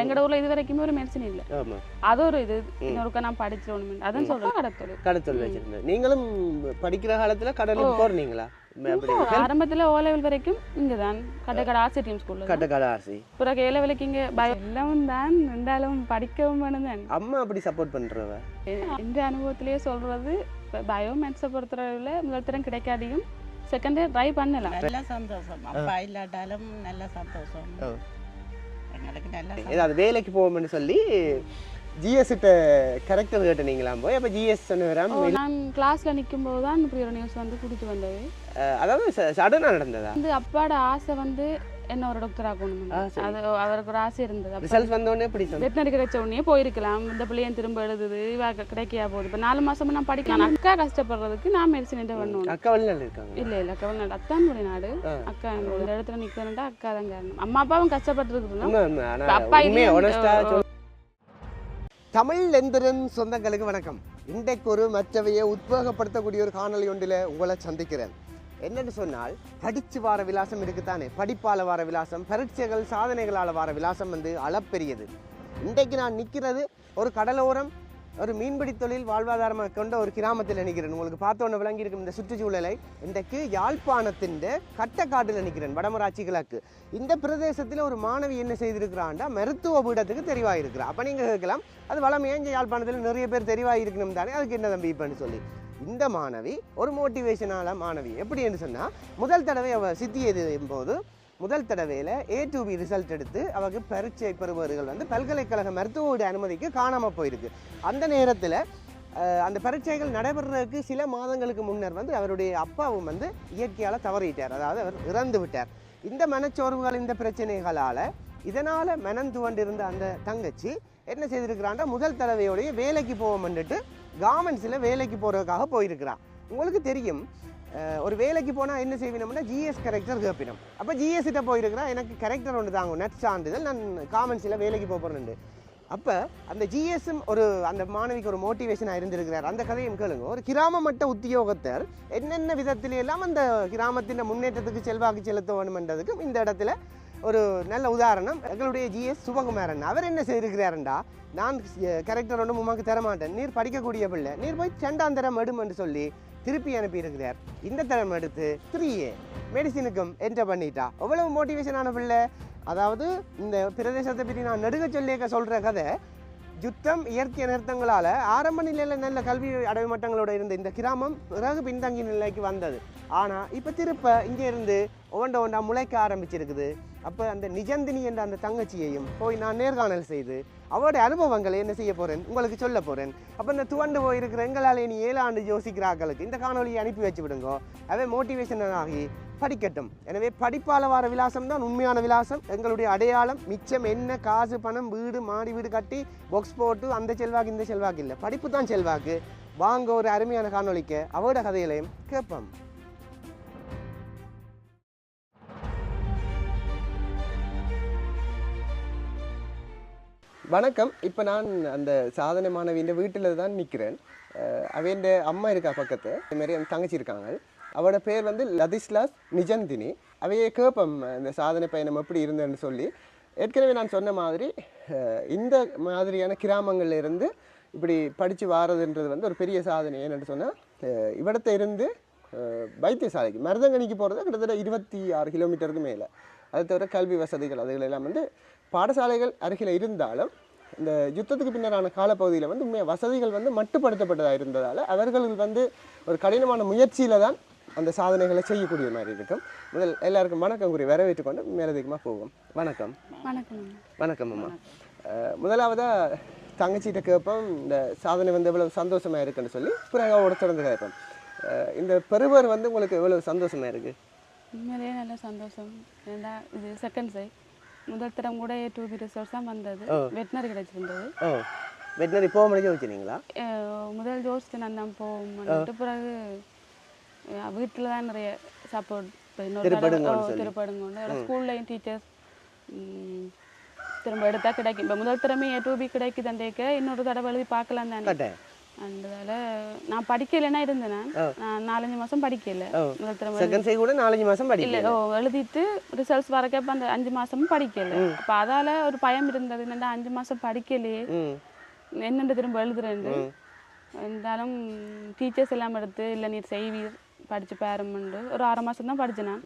எங்கட ஊர்ல இது வரைக்குமே ஒரு மெடிசன் இல்ல. ஆமா. அது ஒரு இது. இன்னொருக்கா நான் படிச்சிடணும் அதான் சொல்றேன். கடத்தொழில். கடத்தொழில் வச்சிருந்தேன். நீங்களும் படிக்கிற காலத்துல கடலுக்கு போறீங்களா? ஆரம்பத்துல ஓ லெவல் வரைக்கும் இங்கதான். கடை கடை ஆசி டீம் ஸ்கூல்ல கட்ட கடை ஆசை பிறகு ஏ லெவலுக்கு இங்க எல்லாம் தான் ரெண்டாலும் படிக்கவும் வேணும் தான் அம்மா அப்படி சப்போர்ட் பண்றவ? எந்த அனுபவத்திலேயே சொல்றது பயோ மேத்ஸை பொறுத்தளவில் முதல் தரம் கிடைக்காதையும் செகண்ட் ட்ரை பண்ணலாம். நல்ல சந்தோஷம். அப்பா இல்லாட்டாலும் நல்ல சந்தோஷம். ஏதாவது வேலைக்கு போவோம்னு சொல்லி ஜிஎஸ் கிட்ட கரெக்டர் கேட்டனீங்களாம் போய் அப்ப ஜிஎஸ் சொன்னவராம் நான் கிளாஸ்ல நிற்கும் போது தான் இப்படி ஒரு நியூஸ் வந்து குடிச்சு வந்தது. அதாவது சடனா நடந்ததா? வந்து அப்பாவோட ஆசை வந்து என்ன ஒரு டாக்டர் ஆகணும். அது அவருக்கு ஒரு ஆசை இருந்தது. ரிசல்ட் வந்தோடனே சொன்ன வெட்டினரி கிடைச்ச உடனே போயிருக்கலாம். இந்த பிள்ளையன் திரும்ப எழுதுது? இவ கிடைக்கையா போகுது? இப்போ நாலு மாசமா நான் படிக்கலாம் அக்கா கஷ்டப்படுறதுக்கு நான் மெடிசன் என்ன பண்ணணும் அக்கா வெளிநாடு இருக்காங்க. இல்ல இல்ல அக்கா நாடு அத்தானுடைய நாடு. அக்கா இந்த இடத்துல நிக்கிறேன்டா அக்கா தான் காரணம். அம்மா அப்பாவும் கஷ்டப்பட்டு உண்மை, உண்மை. ஆனா அப்பா சொல். தமிழ் எந்திரன் சொந்தங்களுக்கு வணக்கம். இன்றைக்கு ஒரு மற்றவையை உத்வேகப்படுத்தக்கூடிய ஒரு காணொளி ஒன்றில் உங்களை சந்திக்கிறேன். என்னன்னு சொன்னால் படிச்சு வார விலாசம் இருக்குதானே படிப்பால் வார விலாசம் பரீட்சைகள் சாதனைகளால் வார விலாசம் வந்து அளப்பெரியது. இன்றைக்கு நான் நிற்கிறது ஒரு கடலோரம் ஒரு மீன்பிடி தொழில் வாழ்வாதாரமாக கொண்ட ஒரு கிராமத்தில் நிற்கிறேன் உங்களுக்கு பார்த்தோன்னு விளங்கியிருக்கும் இந்த சுற்றுச்சூழலை. இன்றைக்கு யாழ்ப்பாணத்தின் கட்டக்காட்டில் நிற்கிறேன் வடமராட்சி கிழக்கு. இந்த பிரதேசத்தில் ஒரு மாணவி என்ன செய்திருக்கிறான்டா மருத்துவ பீடத்துக்கு தெரிவாயிருக்கிறா. அப்போ நீங்கள் கேட்கலாம் அது வளமையாக இங்கே யாழ்ப்பாணத்தில் நிறைய பேர் தெரிவாயிருக்கணும் தானே? அதுக்கு என்ன தம்பி இப்போன்னு சொல்லி. இந்த மாணவி ஒரு மோட்டிவேஷனான மாணவி. எப்படி என்று சொன்னால் முதல் தடவை அவள் சித்தி எழுதும் போது முதல் தடவையில் ஏ டு பி ரிசல்ட் எடுத்து அவருக்கு பரீட்சை பெறுபவர்கள் வந்து பல்கலைக்கழக மருத்துவ அனுமதிக்கு காணாமல் போயிருக்கு. அந்த நேரத்தில் அந்த பரீட்சைகள் நடைபெறுறதுக்கு சில மாதங்களுக்கு முன்னர் வந்து அவருடைய அப்பாவும் வந்து இயற்கையால் தவறிட்டார். அதாவது அவர் இறந்து விட்டார். இந்த மனச்சோர்வுகள் இந்த பிரச்சனைகளால் இதனால் மனம் துவண்டிருந்த அந்த தங்கச்சி என்ன செய்திருக்கிறான்டா முதல் தடவையோடைய வேலைக்கு போவோம்னுட்டு கார்மெண்ட்ஸில் வேலைக்கு போகிறதுக்காக போயிருக்கிறான். உங்களுக்கு தெரியும் ஒரு வேலைக்கு போனால் என்ன செய்வினோம்னா ஜிஎஸ் கேரக்டர் கேப்பினம். அப்போ ஜிஎஸ்கிட்ட போயிருக்கிறா எனக்கு கரெக்டர் ஒன்று தாங்க நெட் சான்றிதழ் நான் காமன்ஸில் வேலைக்கு போகிறேன்னு அப்போ அந்த ஜிஎஸ்எம் ஒரு அந்த மாணவிக்கு ஒரு மோட்டிவேஷனாக இருந்திருக்கிறார். அந்த கதையும் கேளுங்க. ஒரு கிராம மட்ட உத்தியோகத்தர் என்னென்ன விதத்தில எல்லாம் அந்த கிராமத்தின் முன்னேற்றத்துக்கு செல்வாக்கு செலுத்த வேணுமென்றதுக்கும் இந்த இடத்துல ஒரு நல்ல உதாரணம். எங்களுடைய ஜிஎஸ் சுபகுமாரன். அவர் என்ன செய்திருக்கிறாருண்டா? நான் கரெக்டர் ஒன்றும் உமாக்கு தரமாட்டேன். நீர் படிக்கக்கூடிய பிள்ளை. நீர் போய் செண்டாந்தரம் எடும் என்று சொல்லி திருப்பி அனுப்பியிருக்கிறார். இந்த தரம் எடுத்து த்ரீ ஏ மெடிசினுக்கும் என்டர் பண்ணிட்டா. எவ்வளவு மோட்டிவேஷனான பிள்ளை? அதாவது இந்த பிரதேசத்தை பற்றி நான் நெடுக சொல்லியிருக்க சொல்கிற கதை யுத்தம் இயற்கை நிறுத்தங்களால் ஆரம்ப நிலையில் நல்ல கல்வி அடைவு மட்டங்களோட இருந்த இந்த கிராமம் பிறகு பின்தங்கிய நிலைக்கு வந்தது. ஆனால் இப்போ திருப்ப இங்கே இருந்து ஒவ்வொண்ட ஒன்றா முளைக்க ஆரம்பிச்சிருக்குது. அப்போ அந்த நிஜந்தினி என்ற அந்த தங்கச்சியையும் போய் நான் நேர்காணல் செய்து அவருடைய அனுபவங்களை என்ன செய்ய போகிறேன் உங்களுக்கு சொல்ல போகிறேன் அப்போ இந்த துவண்டு போயிருக்கிற எங்களால் இனி ஏழு ஆண்டு யோசிக்கிறார்களுக்கு இந்த காணொலியை அனுப்பி வச்சு விடுங்கோ. அவை மோட்டிவேஷனாகி படிக்கட்டும். எனவே படிப்பால வர விலாசம் தான் உண்மையான விலாசம். எங்களுடைய அடையாளம் மிச்சம் என்ன காசு பணம் வீடு மாடி வீடு கட்டி பொக்ஸ் போட்டு அந்த செல்வாக்கு இந்த செல்வாக்கு இல்லை. படிப்பு தான் செல்வாக்கு. வாங்க ஒரு அருமையான காணொளிக்க அவரோட கதைகளையும் கேட்போம். வணக்கம். இப்போ நான் அந்த சாதனை மாணவியின் வீட்டில் தான் நிற்கிறேன் அவையண்ட அம்மா இருக்கா பக்கத்து. இதுமாரி அந்த தங்கச்சி இருக்காங்க. அவட பேர் வந்து லதிஸ்லாஸ் நிஜந்தினி. அவையே கேட்போம் இந்த சாதனை பயணம் எப்படி இருந்தேன்னு சொல்லி. ஏற்கனவே நான் சொன்ன மாதிரி இந்த மாதிரியான கிராமங்கள்ல இருந்து இப்படி படித்து வாரதுன்றது வந்து ஒரு பெரிய சாதனை. ஏன்னு சொன்னால் இவ்விடத்த இருந்து வைத்தியசாலைக்கு மருதங்கனிக்கு போகிறது கிட்டத்தட்ட இருபத்தி ஆறு கிலோமீட்டருக்கு மேலே. அது தவிர கல்வி வசதிகள் அதுகள் எல்லாம் வந்து பாடசாலைகள் அருகில் இருந்தாலும் இந்த யுத்தத்துக்கு பின்னரான காலப்பகுதியில் வந்து உண்மையாக வசதிகள் வந்து மட்டுப்படுத்தப்பட்டதாக இருந்ததால் அவர்கள் வந்து ஒரு கடினமான முயற்சியில் தான் அந்த சாதனைகளை செய்யக்கூடிய மாதிரி இருக்கும். முதல் எல்லாருக்கும் வணக்கம் கூறி வரவேற்றுக் கொண்டு மேலதிகமாக போவோம். வணக்கம். வணக்கம் வணக்கம் அம்மா. அஹ், முதலாவதா தங்கச்சிகிட்ட கேட்போம். இந்த சாதனை வந்து எவ்வளவு சந்தோஷமா இருக்குன்னு சொல்லி பிறகு அவரோட தொடர்ந்து கேட்போம். இந்த பெறுவர் வந்து உங்களுக்கு எவ்வளவு சந்தோஷமா இருக்கு? உண்மையிலேயே நல்ல சந்தோஷம். ஏன்னா இது செகண்ட் சை முதல் தரம் கூட டூ பி ரிசல்ட்ஸ் தான் வந்தது. வெட்டினரி கிடைச்சிருந்தது. வெட்டினரி போக முடிஞ்சு அஹ் முதல் ஜோசிச்சு நான் தான் போவோம்ட்டு பிறகு வீட்டில் தான் நிறைய சப்போர்ட் இன்னொரு திருப்படுங்கன்னு சொல்லி. திருப்படுங்க ஸ்கூல்லையும் டீச்சர்ஸ் திரும்ப எடுத்தா கிடைக்கும். இப்போ முதல் திறமை ஏ டூ பி கிடைக்குதுன்றேக்க இன்னொரு தடவை எழுதி பார்க்கலாம் தானே அந்ததால நான் படிக்கலைன்னா இருந்தேன் நான். நாலஞ்சு மாசம் படிக்கல. முதல் தடவை செகண்ட் கூட நாலஞ்சு மாசம் படிக்கல. ஓ எழுதிட்டு ரிசல்ட்ஸ் வரக்கப்ப அந்த அஞ்சு மாசமும் படிக்கல. அப்ப அதால ஒரு பயம் இருந்தது. என்னடா அஞ்சு மாசம் படிக்கலையே. ம். என்னண்டு திரும்ப எழுதுறேன் இருந்தாலும் டீச்சர்ஸ் எல்லாம் எடுத்து இல்ல நீர் செய்வீர் படிச்சு பாருமெண்டு ஒரு ஆறு மாசம் தான் படிச்சேன் நான்.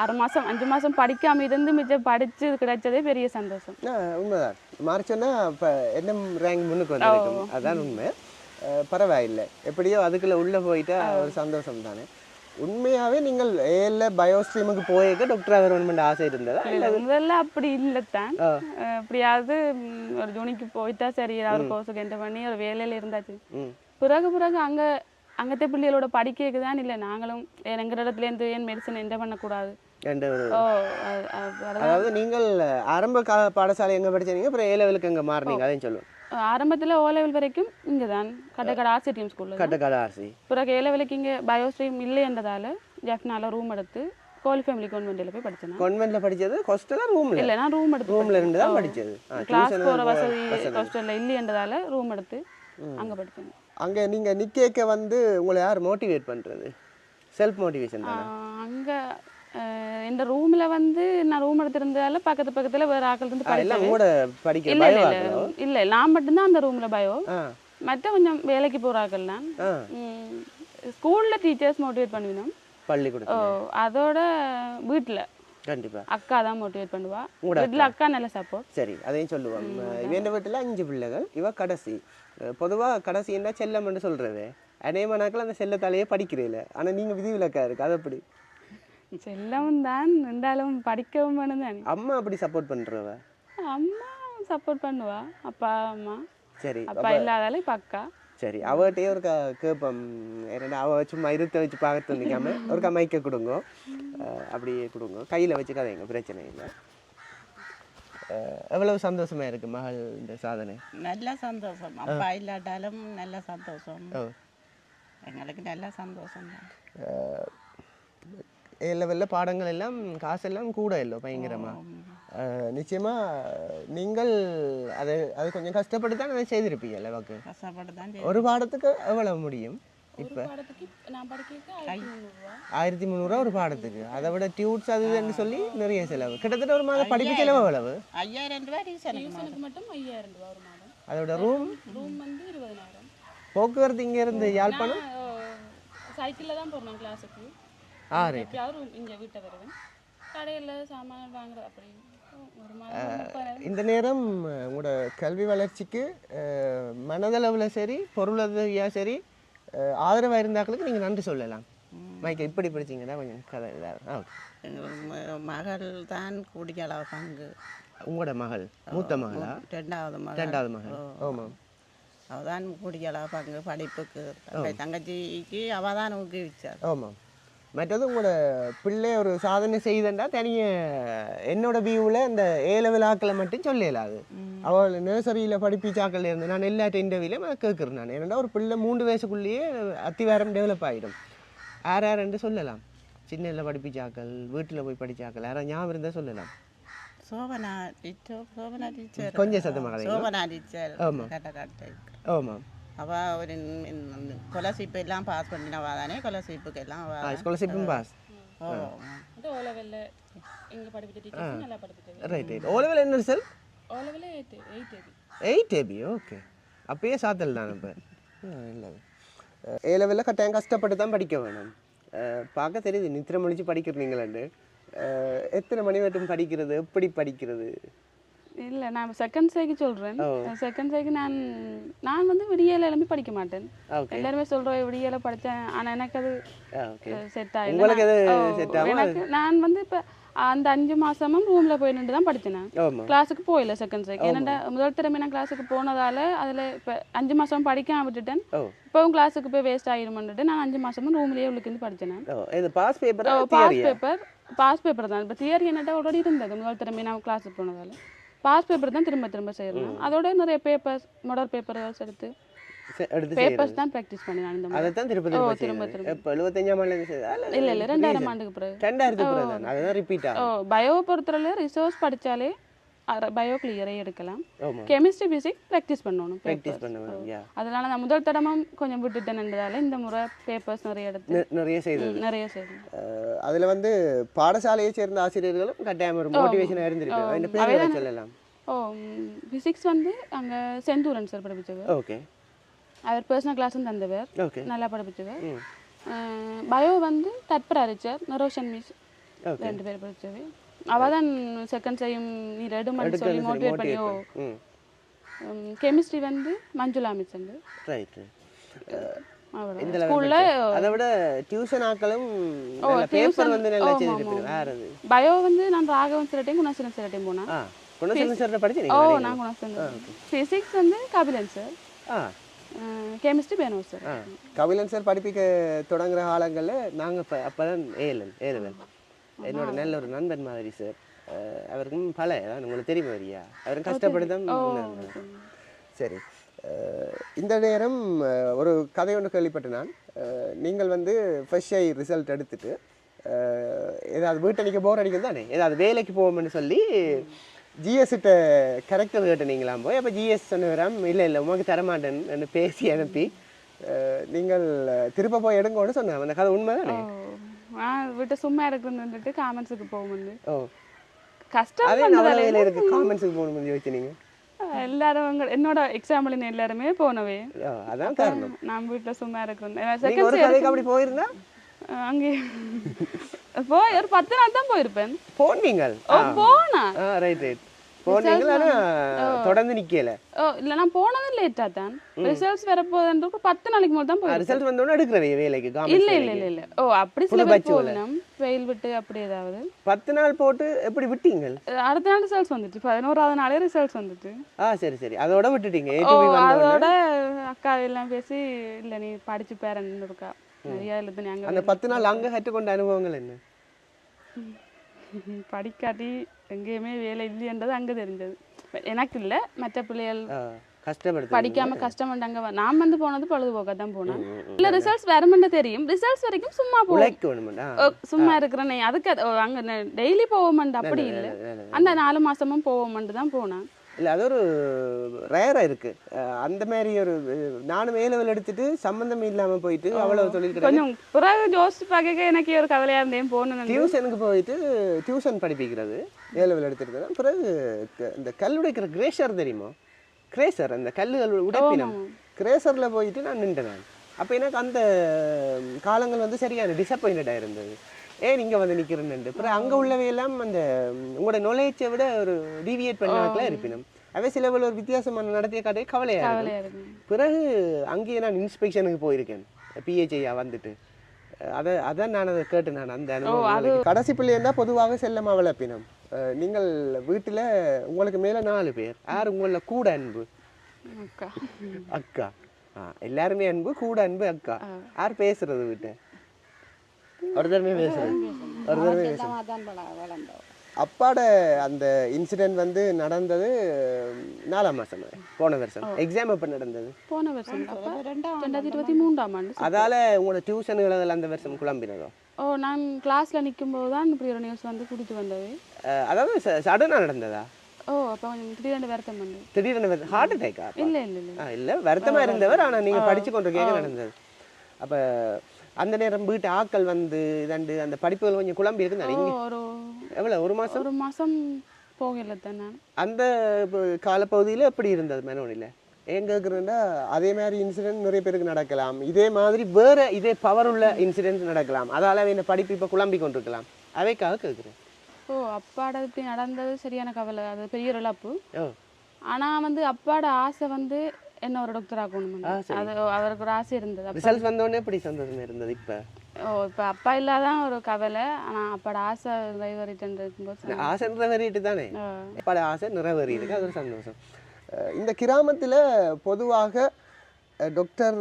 ஆறு மாசம் அஞ்சு மாசம் படிக்காம இருந்து மிச்சம் படிச்சு கிடைச்சதே பெரிய சந்தோஷம். உண்மைதான். மார்ச்சோன்னா இப்போ என்ன ரேங்க் முன்னுக்கு வந்திருக்கும் அதான் உண்மை. பரவாயில்லை. எப்படியோ அதுக்குள்ள உள்ள போயிட்டா ஒரு சந்தோஷம் தானே உண்மையாவே நீங்கள் ஏல பயோ ஸ்ட்ரீமுக்கு போயிருக்க டாக்டர் ஆகணும்னு ஆசை இருந்ததா? இல்ல, முதல்ல அப்படி இல்லைத்தான். எப்படியாவது ஒரு ஜூனிக்கு போயிட்டா சரி ஏதாவது கோர்ஸுக்கு என்டர் பண்ணி ஒரு வேலையில இருந்தாச்சு. பிறகு பிறகு அங்க அங்கത്തെ பிள்ளைகளோட படிக்க தான் இல்லை. நாங்களும் ஏன் எங்க இடத்துல இருந்து ஏன் மெடிசன் என்டர் பண்ணக்கூடாது. அதாவது நீங்கள் ஆரம்ப கா பாடசாலை எங்க படிச்சீங்க அப்புறம் ஏ லெவலுக்கு எங்க மாறினீங்க? அதையும் சொல்லுவோம் ஆரம்பத்துல ஓ லெவல் வரைக்கும் இங்க தான். கட்டக்கடை ஆசிரியம் ஸ்கூல்ல கட்டக்கால ஆசி பிறகு ஏ லெவலுக்கு இங்க பயோஸ்ட்ரீம் இல்லைன்றதால ஜெஃப்னால ரூம் எடுத்து கோலி ஃபேமிலி கான்வென்ட்ல போய் படிச்சேன் நான். கான்வென்ட்ல படிச்சது? ஹாஸ்டலா ரூம்ல இல்ல நான் ரூம் எடுத்து ரூம்ல இருந்து தான் படிச்சது. கிளாஸ் போற வசதி ஹாஸ்டல்ல இல்லைன்றதால ரூம் எடுத்து அங்க படிச்சேன். அங்க நீங்க நிக்கேக்க வந்து உங்களை யார் மோட்டிவேட் பண்றது? செல்ஃப் மோட்டிவேஷன் தானே? அங்க இந்த ரூம்ல வந்து நான் ரூம் எடுத்திருந்ததால பக்கத்து பக்கத்துல வேற ஆட்கள் இருந்து படிச்சது கூட படிக்கிற இல்ல இல்ல இல்ல. நான் மட்டும்தான் அந்த ரூம்ல பயோ. மற்ற கொஞ்சம் வேலைக்கு போற ஆட்கள் தான். ஸ்கூல்ல டீச்சர்ஸ் மோட்டிவேட் பண்ணுவினோம். ஓ பள்ளிக்கூடத்தில் அதோட வீட்ல. கண்டிப்பா. அக்கா தான் மோட்டிவேட் பண்ணுவா. வீட்ல அக்கா. நல்ல சப்போர்ட் சரி அதையும் சொல்லுவோம். இவன் வீட்டில் அஞ்சு பிள்ளைகள் இவ கடைசி. பொதுவா கடைசின்னா செல்லம்னு சொல்றது? அநேகமானாக்கள் அந்த செல்லத்தாலேயே படிக்கிறீல. ஆனா நீங்க விதிவிலக்கா இருக்கு அது அப்படி செல்லவும் தான் இருந்தாலும் படிக்கவும் வேணும் தானே அம்மா அப்படி சப்போர்ட் பண்றவ? அம்மா சப்போர்ட் பண்ணுவா அப்பா அம்மா. சரி அப்பா இல்லாதால இப்ப அக்கா. சரி அவகிட்டயே ஒரு கேட்போம் என்னடா அவ சும்மா இருத்த வச்சு பார்த்து வந்திக்காம ஒரு மைக்க கொடுங்க. அப்படியே கொடுங்க. கையில வச்சு கதைங்க பிரச்சனை இல்லை. எவ்வளவு சந்தோஷமா இருக்கு மகள் இந்த சாதனை? நல்ல சந்தோஷம். அப்பா இல்லாட்டாலும் நல்ல சந்தோஷம். எங்களுக்கு நல்ல சந்தோஷம் ஏ லெவலில் பாடங்கள் எல்லாம் காசெல்லாம் கூட இல்லை பயங்கரமா. அஹ், நிச்சயமா நீங்கள் அதை அது கொஞ்சம் கஷ்டப்பட்டு தான் அதை செய்திருப்பீங்க அளவுக்கு கஷ்டப்பட்டு தான் ஒரு பாடத்துக்கு எவ்வளவு முடியும்? இப்போ? ஆயிரத்தி முந்நூறுரூவா ஒரு பாடத்துக்கு. அதை விட டியூட்ஸ் அது இதுன்னு சொல்லி நிறைய செலவு. கிட்டத்தட்ட ஒரு மாதம் படிப்பு செலவு எவ்வளவு? ஐயாயிரம் ரூபாய் மட்டும். ஐயாயிரம் ரூபாய் ஒரு மாதம். அதோட ரூம் ரூம் வந்து இருபதனாயிரம். போக்குவரத்து இங்க இருந்து யாழ்ப்பாணம்? சைக்கிளில் தான் போகிறேன் கிளாஸுக்கு ஆறு எப்பயாவது room இங்க வீட்டை வருவேன். கடையில் சாமான் வாங்குறது அப்படி ஒரு மாதம் முப்பதாயிரம். இந்த நேரம் உங்களோட கல்வி வளர்ச்சிக்கு மனதளவில் சரி பொருளாதாரியாக சரி அஹ், ஆதரவா இருந்தாக்களுக்கு நீங்கள் நன்றி சொல்லலாம். மைக்க இப்படி படிச்சீங்கன்னா கொஞ்சம் கதை இதாக மகள் தான் கூடியளவு பங்கு. உங்களோட மகள் மூத்த மகளா? ரெண்டாவது மகள். ரெண்டாவது மகள். ஆமாம் அவதான் கூடியளவு பங்கு படிப்புக்கு. தங்கை- தங்கச்சிக்கு அவ தான் ஊக்குவிச்சார் ஆமாம் மற்றது உங்களோட பிள்ளை ஒரு சாதனை செய்தண்டா தனிய என்னோட வியூவில் இந்த ஏ லெவல் ஆக்களை மட்டும் சொல்லலாது அவள் நர்சரியில் படிப்பிச்சாக்கள் இருந்து நான் எல்லா இன்டர்வியூலையும் அதை கேட்குறேன் நான். ஏன்னா ஒரு பிள்ளை மூன்று வயசுக்குள்ளேயே அத்திவாரம் டெவலப் ஆகிடும் யார் யாருன்னு சொல்லலாம். சின்னதில் படிப்பிச்சாக்கள் வீட்டில் போய் படிச்சாக்கள் யாராவது ஞாபகம் இருந்தால் சொல்லலாம். Sobhana teacher Sobhana teacher. கொஞ்சம் சத்தமாக. சோபனா டீச்சர். ஆமா. கட்ட கட்ட ஆமாம் அவ ஒரு கொலசீப்பு எல்லாம் பாஸ் பண்ணினவா தானே கொலசீப்புக்கு எல்லாம் ஸ்காலர்ஷிப்பும் பாஸ் ஓ படிப்பிட்ட டீச்சர்ஸ் நல்லா படிப்பிட்டு ரைட் ரைட் ஓ லெவல் என்ன சார் ஓ லெவலில் eight eight A B eight A B okay அப்பயே சாத்தல் தான் இப்போ இல்லை ஏ லெவலில் கட்டாயம் கஷ்டப்பட்டு தான் படிக்க வேணும் பார்க்க தெரியுது நித்திரம் முடிச்சு படிக்கிறீங்களாண்டு எத்தனை மணி வரைக்கும் படிக்கிறது எப்படி படிக்கிறது இல்லை நான் செகண்ட் சைக்கு சொல்கிறேன் செகண்ட் சைக்கு நான் நான் வந்து விடியல எல்லாமே படிக்க மாட்டேன். எல்லாருமே சொல்கிறோம் விடியல படித்தேன் ஆனால் எனக்கு அது செட் ஆகல? எனக்கு நான் வந்து இப்போ அந்த அஞ்சு மாசமும் ரூம்ல போய் நின்று தான் படிச்சேன் ஆமாம் கிளாஸுக்கு போயில செகண்ட் சைக்கு ஏன்னா முதல் திறமை நான் கிளாஸுக்கு போனதால அதுல இப்போ அஞ்சு மாசம் படிக்காம விட்டுட்டேன். இப்போவும் கிளாஸுக்கு போய் வேஸ்ட் ஆகிருமன்ட்டு நான் அஞ்சு மாசமும் ரூம்லயே உள்ளுக்கு படிச்சேன் இது பாஸ் பேப்பரா பாஸ் பேப்பர் பாஸ் பேப்பர் தான். இப்போ தியரி என்னட்ட ஆல்ரெடி இருந்தது. முதல் திறமை நான் கிளாஸுக்கு போனதால. பாஸ் பேப்பர் தான் திரும்ப திரும்ப செய்யணும் அதோட நிறைய பேப்பர்ஸ் மொடர் பேப்பர்ஸ் எடுத்து எடுத்து பேப்பர்ஸ் தான் ப்ராக்டிஸ் பண்ணி நான் இந்த அதை தான் திரும்ப திரும்ப, செய்யறது. திரும்ப. எப்போ எழுபத்தஞ்சாம் செய்யுதா இல்ல இல்ல ரெண்டாயிரம் ஆண்டுக்கு பிறகு. ரெண்டாயிரத்து பிறகு தான் அதுதான் ரிப்பீட் ஓ பயோ பொறுத்தவரை ரிசோர்ஸ் படிச்சாலே பயோ கிளியரே எடுக்கலாம். கெமிஸ்ட்ரி பிசிக்ஸ் ப்ராக்டிஸ் பண்ணணும் ப்ராக்டிஸ். பண்ணுவேன் அதனால நான் முதல் தடமும் கொஞ்சம் விட்டுட்டேன்ன்றதால இந்த முறை பேப்பர்ஸ் நிறைய எடுத்து நிறைய செய்தது. ம், நிறைய செய்தேன். அஹ் அதுல வந்து பாடசாலையை சேர்ந்த ஆசிரியர்களும் கட்டாயம் ஒரு மோட்டிவேஷனாக இருந்திருக்கு சொல்லலாம். ஓ ஃபிசிக்ஸ் வந்து அங்கே செந்தூரன் சார் படிப்பிச்சவர். ஓகே. அவர் பர்சனல் கிளாஸும் தந்தவர். நல்லா படிப்பிச்சவர். பயோ வந்து தட்பர் அரிச்சர் நரோஷன் மிஸ் ரெண்டு பேர் படிச்சவை அவள் தான் செகண்ட் செய்யும் நீ ரெடுமன்னு சொல்லி மோட்டிவேட் பண்ணி. ஓ ம் கெமிஸ்ட்ரி வந்து மஞ்சுளா மிஸ் ரைட் அவ்வளோ இந்த ஸ்கூலில். அதை விட டியூஷன் ஆக்களும் பேப்பர் வந்து நல்லா செய்திருப்பீங்க வேற அது பயோ வந்து நான் ராகவன் சிலட்டையும் குணாசனம் சிலட்டையும் போனேன். ஆ குணசேகரன் சார் ஓ படிச்சீங்க நான் குணாசனம் ஃபிசிக்ஸ் வந்து கபிலன் சார் கெமிஸ்ட்ரி பேனோ சார் கபிலன் சார் படிப்பிக்க தொடங்குற காலங்களில் நாங்கள் இப்போ அப்போ தான் ஏஎல்எல் ஏழுவல் என்னோட நல்ல ஒரு நண்பன் மாதிரி சார் அவருக்கும் பல உங்களுக்கு தெரியுமா வரியா? அவரும் கஷ்டப்பட்டு தான் முன்னேறினார். சரி. இந்த நேரம் ஒரு கதை ஒன்று கேள்விப்பட்டேன் நான். நீங்கள் வந்து ஃபர்ஸ்ட் ஐ ரிசல்ட் எடுத்துட்டு ஏதாவது வீட்டணிக்க போர் அடிக்கும் தானே? ஏதாவது வேலைக்கு போவோம்னு சொல்லி ஜிஎஸ்கிட்ட கரெக்டர் கேட்டனீங்களாம் போய் அப்போ ஜிஎஸ் சொன்னவராம் இல்லை இல்லை உமக்கு தரமாட்டேன்னு பேசி அனுப்பி நீங்கள் திரும்ப போய் எடுங்கன்னு சொன்னேன் அந்த கதை உண்மை தானே ஓ நான் விட்டு சும்மா இருக்கிறது வந்துட்டு காமெண்ட்ஸுக்கு போகும் வந்து ஓ கஷ்டம் அதே வேலை இருக்கு காமெண்ட்ஸுக்கு போகணும்னு யோசிச்சு நீங்கள் எல்லாரும் என்னோட எக்ஸாம்பிள் எல்லாருமே போனவே அதான் காரணம் நான் வீட்டுல சும்மா ஒரு செகண்ட் அப்படி போயிருந்தா அங்கே போய் ஒரு பத்து நாள் தான் போயிருப்பேன் போனீங்கள் ஓ போனா ரைட் ரைட் போனீங்கள் தொடர்ந்து நிக்கல? ஓ இல்ல நான் போனதும் லேட்டா தான். ரிசல்ட்ஸ் வர போகுதுன்ற பத்து நாளைக்கு முதல் தான் போயிருப்பேன் ரிசல்ட் வந்தோடனே எடுக்கிறவே வேலைக்கு இல்ல காமெண்ட்ஸ் இல்ல இல்ல இல்ல. ஓ அப்படி சில பேர் போகணும். வெயில் விட்டு அப்படி ஏதாவது. பத்து நாள் போட்டு எப்படி விட்டீங்கள்? அஹ் அடுத்த நாள் ரிசல்ட்ஸ் வந்துட்டு பதினோராவது நாளே ரிசல்ட்ஸ் வந்துட்டு ஆ சரி சரி. அதோட விட்டுட்டீங்க. ஏ ஓ டு பி வந்தோடனே அதோட அக்கா எல்லாம் பேசி இல்ல நீ படிச்சு பேரன்னு இருக்கா? நிறைய எழுது அங்க அந்த பத்து நாள் அங்க கற்றுக்கொண்ட அனுபவங்கள் என்ன? படிக்காட்டி எங்கேயுமே வேலை இல்லைன்றது அங்க தெரிஞ்சது. எனக்கு இல்ல மற்ற பிள்ளைகள் ஆ, கஷ்டப்படுத்து படிக்காம கஷ்டப்பட்டாங்க நான் வந்து போனது பொழுதுபோக்க தான் போனேன் இல்ல ரிசல்ட்ஸ் வருமென்னு தெரியும். ரிசல்ட்ஸ் வரைக்கும் சும்மா போ உழைக்க வேணுமெண்டா ஓ, சும்மா இருக்கிறேன். அதுக்கு அங்க டெய்லி போவோமண்டு அப்படி இல்ல. அந்த நாலு மாசமும் போவோமண்டு தான் போனேன். இல்ல அது ஒரு ரேரா இருக்கு. அஹ், அந்த மாதிரி ஒரு நானும் ஏ லெவல் எடுத்துட்டு சம்பந்தம் இல்லாம போயிட்டு அவ்வளவு தொழில் கொஞ்சம் பிறகு யோசிச்சு பார்க்க எனக்கு ஒரு கவலையா இருந்தேன் போகணும் டியூஷனுக்கு போயிட்டு டியூஷன் படிப்பிக்கிறது ஏ லெவல் எடுத்துருக்கேன் பிறகு இந்த கல் உடைக்கிற கிரேஷர் தெரியுமா? கிரேசர் அந்த கல்லுகள் உடைப்பினம். கிரேசரில் போயிட்டு நான் நின்றேன் நான். அப்போ எனக்கு அந்த காலங்கள் வந்து சரியான டிசப்பாயிண்டடாக இருந்தது. ஏன் இங்கே வந்து நிற்கிறேன்னு பிறகு அங்கே உள்ளவையெல்லாம் அந்த உங்களோட நொலேஜை விட ஒரு டிவியேட் பண்ணலாம் இருப்பினும். அவை சில ஒரு வித்தியாசமான நடத்திய கதை கவலையாக இருக்கும். பிறகு அங்கேயே நான் இன்ஸ்பெக்ஷனுக்கு போயிருக்கேன். பிஹெச்ஐயா வந்துட்டு. அதை அதான் நான் அதை கேட்டேன் நான் அந்த அனுபவம். கடைசி பிள்ளைன்னா பொதுவாக செல்லமா வளர்ப்பினம் அஹ் நீங்கள் வீட்டில் உங்களுக்கு மேலே நாலு பேர். யார் உங்களில் கூட அன்பு? அக்கா. அக்கா. ஆ எல்லாருமே அன்பு கூட அன்பு அக்கா. யார் பேசுறது வீட்டை? ஒரு தடவை அப்பாட அந்த இன்சிடென்ட் வந்து நடந்தது நாலாம் மாசம் போன வருஷம். எக்ஸாம் எப்போ நடந்தது? போன வருஷம் ரெண்டாயிரத்தி இருபத்தி மூன்றாம் ஆண்டு அதால உங்களோட டியூஷன்கள் அந்த வருஷம் குழம்பினதோ? ஓ நான் கிளாஸ்ல நிற்கும் போது தான் இப்படி ஒரு நியூஸ் வந்து கூட்டிட்டு வந்தது. அதாவது சடனாக நடந்ததா? ஓ அப்போ கொஞ்சம் திடீர்னு வருத்தம் வந்து. திடீர்னு ஹார்ட் அட்டாக்கா இல்ல இல்ல இல்ல. ஆ இல்லை வருத்தமா இருந்தவர் ஆனா நீங்க படிச்சு கொண்டு கேட்க நடந்தது. அப்ப அந்த நேரம் வீட்டு ஆட்கள் வந்து இதண்டு அந்த படிப்புகள் கொஞ்சம் குழம்பி ஓ, இருக்குன்னு இங்க ஒரு எவ்வளவு ஒரு மாசம்? ஒரு மாசம் போகல தான். அந்த காலப்பகுதியில எப்படி இருந்தது மனோனில? ஏன் கேட்குறேன்னா அதே மாதிரி இன்சிடென்ட் நிறைய பேருக்கு நடக்கலாம். இதே மாதிரி வேற இதே பவர் உள்ள இன்சிடென்ட் நடக்கலாம். அதால என்ன படிப்பு இப்ப குழம்பி கொண்டிருக்கலாம். அவைக்காக கேட்குறேன் ஓ அப்பாட இப்படி நடந்தது சரியான கவலை. அது பெரிய இழப்பு. ஓ. ஆனா வந்து அப்பாட ஆசை வந்து என்ன ஒரு டாக்டர் ஆகணும். அது அவருக்கு ஒரு ஆசை இருந்தது. ரிசல்ட் வந்தோடனே எப்படி சந்தோஷமா இருந்தது இப்ப? ஓ இப்போ அப்பா இல்லாதான் ஒரு கவலை. ஆனா அப்பாட ஆசை நிறைவேறிட்டு இருக்கும்போது ஆசை நிறைவேறிட்டு தானே. பல ஆசை நிறைவேறி இருக்கு அது ஒரு சந்தோஷம். இந்த கிராமத்துல பொதுவாக டாக்டர்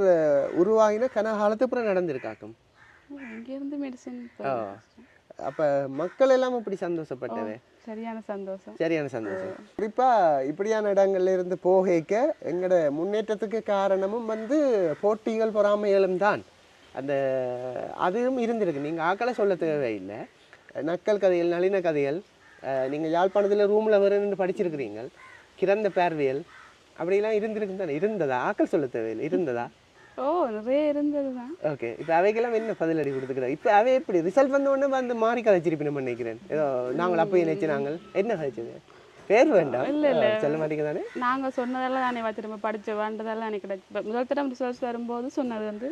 உருவாகின கனகாலத்து அப்புறம் நடந்திருக்காக்கும். இங்கேருந்து மெடிசன் அப்ப மக்கள் எல்லாம் இப்படி சந்தோஷப்பட்டவே சரியான சந்தோஷம். சரியான சந்தோஷம். குறிப்பா இப்படியான இடங்கள்ல இருந்து போகைக்க எங்கட முன்னேற்றத்துக்கு காரணமும் வந்து போட்டிகள் பொறாமைகளும் தான். அந்த அதுவும் இருந்திருக்கு. நீங்க ஆக்களை சொல்ல தேவையில்லை. நக்கல் கதைகள் நளின கதைகள் நீங்கள் யாழ்ப்பாணத்தில் ரூமில் வேறு படிச்சிருக்கிறீங்க கிடந்த பார்வையல் அப்படிலாம் இருந்திருக்கு தானே? இருந்ததா? ஆக்கள் சொல்ல தேவையில்லை. இருந்ததா? ஓ நிறைய இருந்தது தான் ஓகே இப்போ அவைக்கெல்லாம் என்ன பதிலடி கொடுத்துக்கிறோம் இப்போ அவை எப்படி? ரிசல்ட் வந்த உடனே வந்து மாறி கதைச்சிருப்பி நம்ம நினைக்கிறேன் ஏதோ நாங்கள் அப்போ நினைச்சு நாங்கள் என்ன கதைச்சது? பேர் வேண்டாம். அஹ் சொல்ல மாட்டீங்க தானே நாங்கள் சொன்னதெல்லாம் தானே வா திரும்ப படிச்சு வேண்டதெல்லாம் எனக்கு கிடைச்சு முதல் தரம் ரிசல்ட்ஸ் வரும்போது சொன்னது வந்து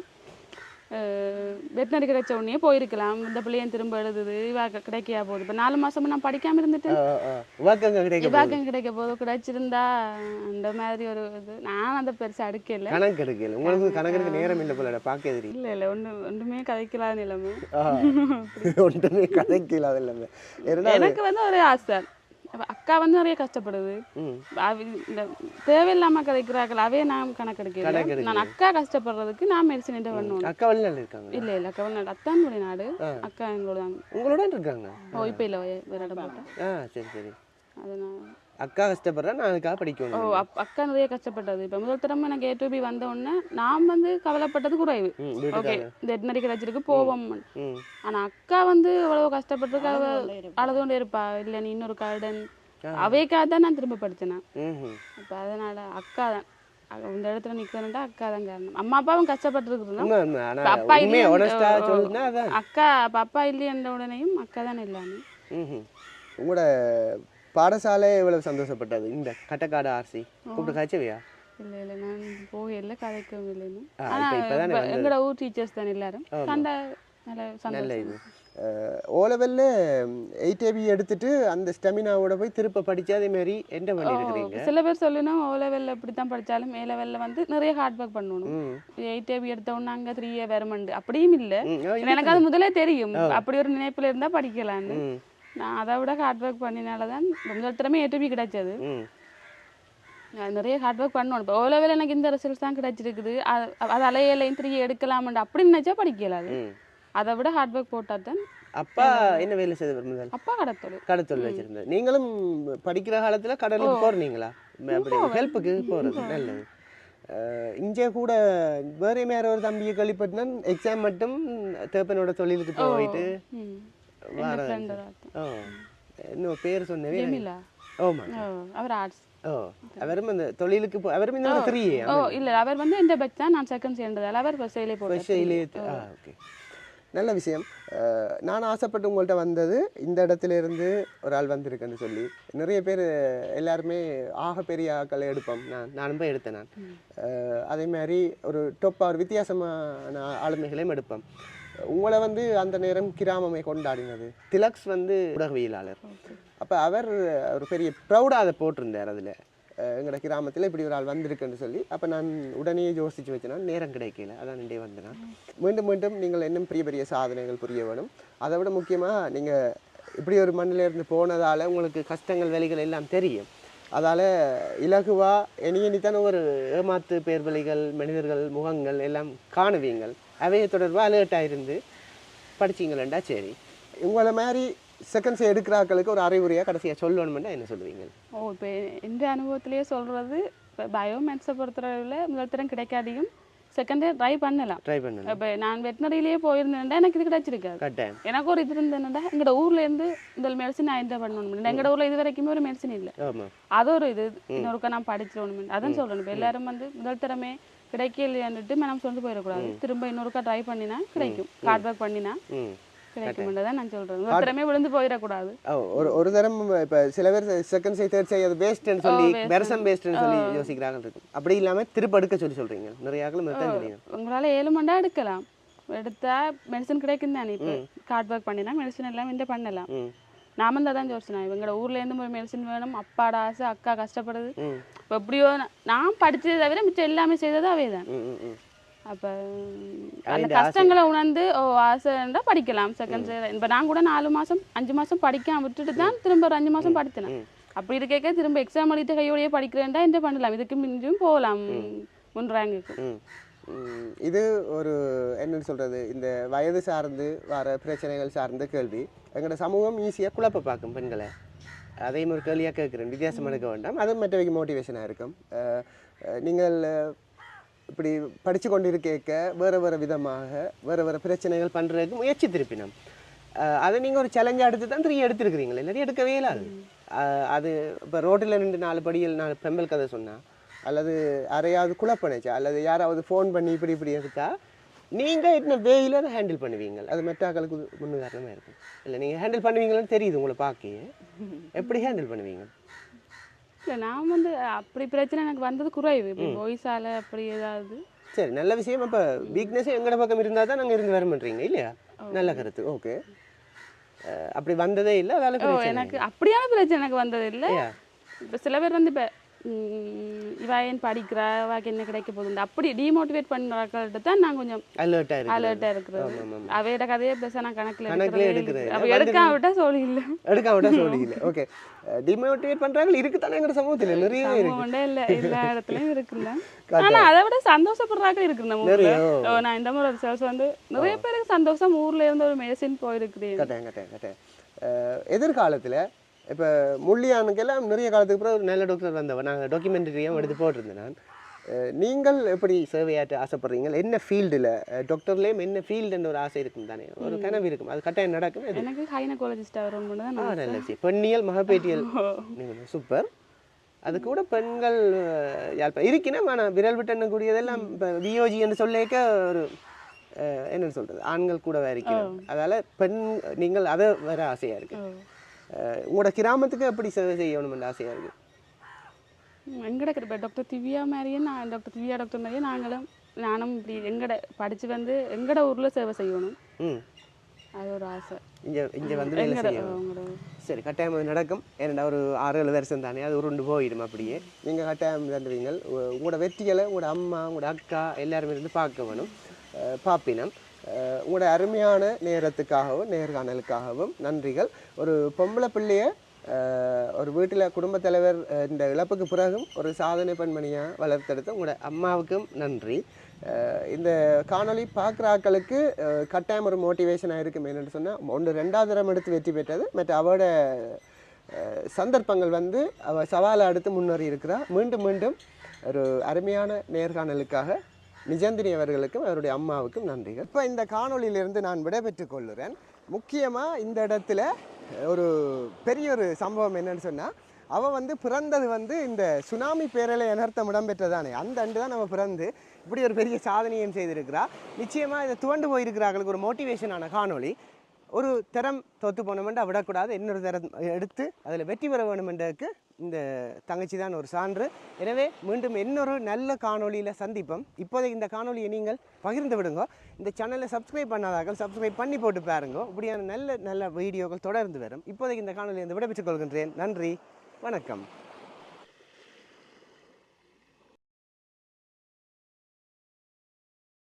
வெட்டினரி கிடைச்ச உடனே போயிருக்கலாம். இந்த பிள்ளையன் திரும்ப எழுதுது? இவா க- கிடைக்கையா போகுது? இப்போ நாலு மாசமா நான் படிக்காம இருந்துட்டு இவாக்கம் கிடைக்க போது கிடைச்சிருந்தா அந்த மாதிரி ஒரு இது. நான் அந்த பெருசா அடுக்கல கணக்கு எடுக்கல. உங்களுக்கு கணக்கு நேரம் இல்லை போல பார்க்க தெரியும் இல்ல இல்ல. ஒண்ணு ஒன்றுமே கதைக்கலாத நிலைமை. ஒன்றுமே கதைக்கல அது இல்லாமல் இருந்தாலும் எனக்கு வந்து ஒரு ஆசை. அப்ப அக்கா வந்து நிறைய கஷ்டப்படுது. அவ இந்த தேவையில்லாம கதைக்கிறார்கள் அவே நான் கணக்கெடுக்கிறேன். நான் அக்கா கஷ்டப்படுறதுக்கு நான் மெடிசன் என்ன பண்ணணும் அக்கா வெளிநாடு இருக்காங்க இல்ல இல்ல அக்கா வந்து அத்தானுடைய நாடு அக்கா எங்களோட உங்களோட இருக்காங்க? ஓ இப்போ இல்லை போட்டேன். ஆ சரி சரி. அதனால. அக்கா கஷ்டப்படுறேன் நான் அதுக்காக ஓ படிக்கணும் அப் அக்கா நிறைய கஷ்டப்பட்டது. இப்போ முதல் தடவை எனக்கு ஏ டு பி வந்த உடனே நான் வந்து கவலைப்பட்டது குறைவு. ம் ஓகே இந்த எட்நரி கிடைச்சிருக்கு போவோம். ம் ஆனா அக்கா வந்து இவ்வளவு கஷ்டப்பட்டிருக்கா அவ அழுது கொண்டே இருப்பா. இல்ல நீ இன்னொரு கார்டன் அவைக்காக தான் நான் திரும்ப படிச்சேன். ம் அப்ப அதனால அக்கா தான். இந்த இடத்துல நிக்கிறேன்டா அக்கா தான் காரணம். அம்மா அப்பாவும் கஷ்டப்பட்டிருக்கிறோம் உண்மை உண்மை ஆனால் அப்பா உண்மையை இல்லையா ஓ, ஓ. அதான். அக்கா அப்ப அப்பா இல்லையன்ற உடனேயும் அக்கா தான் எல்லாமே. உங்களோட பாடசாலை எவ்வளவு சந்தோஷப்பட்டது? இந்த கட்டக்காடு ஆர்சி கூப்பிட்டு காய்ச்சவையா இல்ல இல்ல நான் போகல கதைக்கவும் இல்லைன்னு. எங்களோட ஊர் டீச்சர்ஸ் தான் எல்லாரும். சண்டை நல்ல இது. ஓ லெவலில் எயிட் ஏபி எடுத்துட்டு அந்த ஸ்டெமினாவோட போய் திருப்ப படிச்சு அதே மாதிரி என்ன பண்ணியிருக்கிறீங்க சில பேர் சொல்லணும் ஓ லெவலில் இப்படி தான் படித்தாலும் ஏ லெவலில் வந்து நிறைய ஹார்ட் ஒர்க் பண்ணணும். எயிட் ஏபி எடுத்த உடனே அங்கே த்ரீ ஏ வருமண்டு அப்படியும் இல்லை. எனக்கு அது முதலே தெரியும். அப்படி ஒரு நினைப்பில் இருந்தால் படிக்கலான்னு நான் அதை விட ஹார்ட் ஒர்க் பண்ணினால தான் முதல் திறமை ஏ டு பி கிடைச்சது. நிறைய ஹார்ட் ஒர்க் பண்ணணும். இப்போ ஓ லெவலில் எனக்கு இந்த ரிசல்ட்ஸ் தான் கிடைச்சிருக்குது. அது அது அலையிலையும் த்ரீ எடுக்கலாமண்டு அப்படி நினைச்சா படிக்கலாது ம். அதை விட ஹார்ட் ஒர்க் போட்டால் தான் அப்பா என்ன வேலை செய்த முதல் அப்பா கடத்தொழு கடத்தொழில் வச்சிருந்தேன் நீங்களும் படிக்கிற காலத்துல கடலுக்கு போறீங்களா? அப்படி ஹெல்ப்புக்கு போறது நல்லது. இங்கே கூட வேற யாரோ ஒரு தம்பியை கழிப்பட்டுனா எக்ஸாம் மட்டும் தேப்பனோட தொழிலுக்கு போயிட்டு சொன்னவே ஓமா அவர் ஆர்ட்ஸ் அவரும் அந்த தொழிலுக்கு போ அவரும் இந்த த்ரீ ஓ இல்ல அவர் வந்து இந்த பெட்ச் தான் நான் செகண்ட் சேர்ந்ததால அவர் ஃபர்ஸ்ட் போட்டார். ஸ்பெஷலே ஆ ஓகே நல்ல விஷயம். நான் ஆசைப்பட்டு உங்கள்கிட்ட வந்தது இந்த இடத்துல இருந்து ஒரு ஆள் வந்திருக்குன்னு சொல்லி. நிறைய பேர் எல்லாருமே ஆக பெரிய ஆக்களை எடுப்போம். நான் நானும் போய் எடுத்தேன் நான். அதே மாதிரி ஒரு டொப்பா ஒரு வித்தியாசமான ஆளுமைகளையும் எடுப்போம். உங்களை வந்து அந்த நேரம் கிராமமே கொண்டாடினது. திலக்ஸ் வந்து ஊடகவியலாளர். அப்போ அவர் ஒரு பெரிய ப்ரௌடாக அதை போட்டிருந்தார் அதில். எங்களோட கிராமத்தில் இப்படி ஒரு ஆள் வந்திருக்குன்னு சொல்லி. அப்போ நான் உடனே யோசித்து வச்சேன்னா நேரம் கிடைக்கல. அதான் நின்றே வந்தேனா மீண்டும் மீண்டும் நீங்கள் இன்னும் பெரிய பெரிய சாதனைகள் புரிய வேணும். அதை விட முக்கியமாக நீங்கள் இப்படி ஒரு மண்ணிலேருந்து போனதால் உங்களுக்கு கஷ்டங்கள் வேலைகள் எல்லாம் தெரியும். அதால் இலகுவாக இனி இனித்தான ஒரு ஏமாத்து பேர்வழிகள் மனிதர்கள் முகங்கள் எல்லாம் காணுவீங்கள். அவைய தொடர்பாக அலர்ட்டாக இருந்து படிச்சிங்களேண்டா? சரி. உங்களை மாதிரி செகண்ட்ஸ் எடுக்கிறாக்களுக்கு ஒரு அறிவுரையாக கடைசியாக சொல்லணுமெண்டா என்ன சொல்லுவீங்க? ஓ இப்போ எந்த அனுபவத்திலேயே சொல்றது இப்போ பயோமேத்ஸை பொறுத்தளவில் முதல் தரம் கிடைக்காதையும் செகண்டே ட்ரை பண்ணலாம். ட்ரை பண்ணுங்க இப்போ நான் வெட்டினரியிலேயே போயிருந்தேன்டா எனக்கு இது கிடைச்சிருக்காது எனக்கு ஒரு இது இருந்தேன்டா எங்களோட ஊர்ல இருந்து இந்த மெடிசன் நான் என்டர் பண்ணணும் எங்களோட ஊர்ல இது வரைக்குமே ஒரு மெடிசன் இல்லை. அது ஒரு இது. இன்னொருக்கா நான் படிச்சிடணும் அதான் சொல்றேன் இப்போ எல்லாரும் வந்து முதல் திறமே கிடைக்கலையான்ட்டு நம்ம சொந்து போயிடக்கூடாது. திரும்ப இன்னொருக்கா ட்ரை பண்ணினா கிடைக்கும். ஹார்ட் ஒர்க் பண்ணினா ம். கிடைக்கும் நான் சொல்றேன். முதல் திறமே விழுந்து போயிடக்கூடாது. ஒரு ஒரு தரம் இப்போ சில பேர் செகண்ட் சை தேர்ட் சை அது வேஸ்ட்னு சொல்லி பெர்சன் வேஸ்ட்னு சொல்லி யோசிக்கிறாங்க இருக்கும். அப்படி இல்லாமல் திருப்ப எடுக்க சொல்லி சொல்கிறீங்க நிறைய ஆக்கள் தான் சொல்லிங்க உங்களால ஏழு மண்டா எடுக்கலாம். எடுத்தா மெடிசன் கிடைக்கும் தானே இப்போ ஹார்ட் ஒர்க் பண்ணினா மெடிசன் எல்லாம் இந்த பண்ணலாம். நாம தான் தான் யோசிச்சேன் இவங்களோட ஊர்ல இருந்து ஒரு மெடிசன் வேணும். அப்பாட ஆசை அக்கா கஷ்டப்படுது. இப்போ எப்படியோ நான் படிச்சதை தவிர மிச்சம் எல்லாமே செய்தது அவே தான் அப்போ அந்த கஷ்டங்களை உணர்ந்து ஓ ஆசைண்டா படிக்கலாம். செகண்ட் இப்போ நான் கூட நாலு மாசம் அஞ்சு மாசம் படிக்காம விட்டுட்டு தான் திரும்ப ஒரு அஞ்சு மாசம் படித்தேன். அப்படி இருக்க திரும்ப எக்ஸாம் எழுதிட்டு கையோடய படிக்கிறேன்டா என்ன பண்ணலாம்? இதுக்கு மிஞ்சும் போகலாம். முன் ரேங்குக்கு ம். ம், இது ஒரு என்னன்னு சொல்கிறது இந்த வயது சார்ந்து வர பிரச்சனைகள் சார்ந்த கேள்வி. எங்களோட சமூகம் ஈஸியாக குழப்ப பார்க்கும் பெண்களை. அதையும் ஒரு கேள்வியாக கேட்குறேன். வித்தியாசம் எடுக்க வேண்டாம். அது மற்றவைக்கு மோட்டிவேஷனாக இருக்கும். நீங்கள் இப்படி படித்து கொண்டு இருக்க வேறு வேறு விதமாக வேறு வேறு பிரச்சனைகள் பண்ணுறதுக்கு முயற்சி திருப்பினோம். அதை நீங்கள் ஒரு சேலஞ்சாக எடுத்து தான் த்ரீ எடுத்துருக்கிறீங்களே இல்லாட்டி எடுக்கவே இல்லாது. அது இப்போ ரோட்டில் ரெண்டு நாலு படியில் நாலு பெம்பல் கதை சொன்னால் அல்லது யாரையாவது குழப்பணிச்சா அல்லது யாராவது ஃபோன் பண்ணி இப்படி இப்படி எடுத்தா நீங்கள் என்ன வேயில் ஹேண்டில் பண்ணுவீங்க அது மெட்டாக்களுக்கு முன்னுதாரணமாக இருக்கும். இல்லை நீங்கள் ஹேண்டில் பண்ணுவீங்களான்னு தெரியுது உங்களை பார்க்க. எப்படி ஹேண்டில் பண்ணுவீங்க? இல்லை நான் வந்து அப்படி பிரச்சனை எனக்கு வந்தது குறைவு. இப்போ வாய்ஸால் அப்படி ஏதாவது. சரி நல்ல விஷயம். அப்போ வீக்னஸே எங்கட பக்கம் இருந்தால் தான் நாங்கள் இருந்து வர மாட்டீங்க இல்லையா? நல்ல கருத்து. ஓகே. அப்படி வந்ததே இல்லை எனக்கு அப்படியான பிரச்சனை எனக்கு வந்தது இல்லை. இப்போ சில பேர் வந்து இப்போ இவ ஏன் படிக்கிறா? இவாக்கு என்ன கிடைக்க போகுது அப்படி டிமோட்டிவேட் பண்ணுறாக்கள்கிட்ட தான் நான் கொஞ்சம் அலர்ட்டாக இருக்கு அலர்ட்டாக இருக்கிறது. அவையோட கதையே பெருசாக நான் கணக்கில் எடுக்கிறது. இல்லை. அப்ப எடுக்காம விட்டா சொல்லி இல்லை. எடுக்க விட சொல்லிக்கல ஓகே டிமோட்டிவேட் பண்ணுறாங்க இருக்குதானே எங்கள் சமூகத்தில்? நிறைய இருக்கு. இல்லை. எல்லா இடத்துலையும் இருக்குல்ல ஆனா அதை விட சந்தோஷப்படுறாங்க இருக்கு நம்ம ஊர்ல. நான் இந்த மாதிரி ஒரு சேல்ஸ் வந்து நிறைய பேருக்கு சந்தோஷம். ஊர்ல இருந்து ஒரு மெடிசின் போயிருக்கிறேன் எதிர்காலத்தில் இப்போ முள்ளியானுக்கெல்லாம் நிறைய காலத்துக்கு ஒரு நல்ல டாக்டர் வந்தவன் நாங்கள் டாக்குமெண்ட்ரியும் எடுத்து போட்டிருந்தேன் நான். நீங்கள் எப்படி சேவையாற்ற ஆசைப்படுறீங்க? என்ன ஃபீல்டில் டாக்டர்லேயும் என்ன ஃபீல்டுன்ற ஒரு ஆசை இருக்கும் தானே? ஒரு கனவு இருக்கும். அது கட்டாயம் நடக்கும் எனக்கு கைனகாலஜிஸ்ட் வரணும்னு தான் ஆ நான் நல்ல விஷயம் பெண்ணியல் மகப்பேட்டியல். நீங்கள் சூப்பர் அது கூட பெண்கள் இருக்கணும் ஆனால் விரல் விட்டு கூடியதெல்லாம் இப்போ வியோஜி என்று சொல்லிக்க ஒரு என்னன்னு சொல்கிறது ஆண்கள் கூட இருக்கணும் அதால் பெண் நீங்கள் அதை வர ஆசையாக இருக்கு. அஹ், உங்களோட கிராமத்துக்கு எப்படி சேவை செய்யணும்னு ஆசையாக இருக்கு? எங்கட இப்போ டாக்டர் திவ்யா மாதிரியே நான் டாக்டர் திவ்யா டாக்டர் மாதிரியே நாங்களும் நானும் இப்படி எங்கட படிச்சு வந்து எங்கட ஊர்ல சேவை செய்யணும். ம். அது ஒரு ஆசை. இங்கே இங்கே வந்து வேலை செய்யணும். சரி கட்டாயம் அது நடக்கும். ஏன்னா ஒரு ஆறு ஏழு வருஷம் தானே அது உருண்டு போயிடும் அப்படியே. நீங்கள் கட்டாயம் தந்துவீங்க உ- உங்களோட வெற்றிகளை உங்களோட அம்மா உங்களோட அக்கா எல்லாருமே இருந்து பார்க்க வேணும். பார்ப்பினம். அஹ் உங்களோட அருமையான நேரத்துக்காகவும் நேர்காணலுக்காகவும் நன்றிகள். ஒரு பொம்பளை பிள்ளைய ஒரு வீட்டில் குடும்பத் தலைவர் இந்த இழப்புக்கு பிறகும் ஒரு சாதனை பெண்மணியாக வளர்த்தெடுத்த உங்களோட அம்மாவுக்கும் நன்றி. இந்த காணொலி பார்க்குற ஆக்களுக்கு கட்டாயம் ஒரு மோட்டிவேஷனாக இருக்கும். என்னென்னு சொன்னால் ஒன்று ரெண்டாவது தரம் எடுத்து வெற்றி பெற்றது. மற்ற அவரோட சந்தர்ப்பங்கள் வந்து அவள் சவாலை அடுத்து முன்னேறி இருக்கிறா. மீண்டும் மீண்டும் ஒரு அருமையான நேர்காணலுக்காக நிஜந்தினி அவர்களுக்கும் அவருடைய அம்மாவுக்கும் நன்றிகள். இப்போ இந்த காணொலியிலிருந்து நான் விடைபெற்று கொள்ளுறேன். முக்கியமாக இந்த இடத்துல ஒரு பெரிய ஒரு சம்பவம் என்னன்னு சொன்னால் அவள் வந்து பிறந்தது வந்து இந்த சுனாமி பேரலை அனர்த்தம் இடம்பெற்றதானே அந்த அண்டு தான் நம்ம பிறந்து இப்படி ஒரு பெரிய சாதனையும் செய்திருக்கிறா. நிச்சயமாக இதை துவண்டு போயிருக்கிறார்களுக்கு ஒரு மோட்டிவேஷனான காணொலி ஒரு தரம் தோற்று போனோமெண்டா விடக்கூடாது. இன்னொரு தரம் எடுத்து அதில் வெற்றி பெற வேணுமென்றதுக்கு இந்த தங்கச்சி தான் ஒரு சான்று. எனவே மீண்டும் இன்னொரு நல்ல காணொளியில் சந்திப்போம். இப்போதைக்கு இந்த காணொலியை நீங்கள் பகிர்ந்து விடுங்க. இந்த சேனலை சப்ஸ்கிரைப் பண்ணாதார்கள் சப்ஸ்கிரைப் பண்ணி போட்டு பாருங்க. இப்படியான நல்ல நல்ல வீடியோக்கள் தொடர்ந்து வரும். இப்போதைக்கு இந்த காணொலியை விடைபெற்றுக் கொள்கின்றேன். நன்றி. வணக்கம்.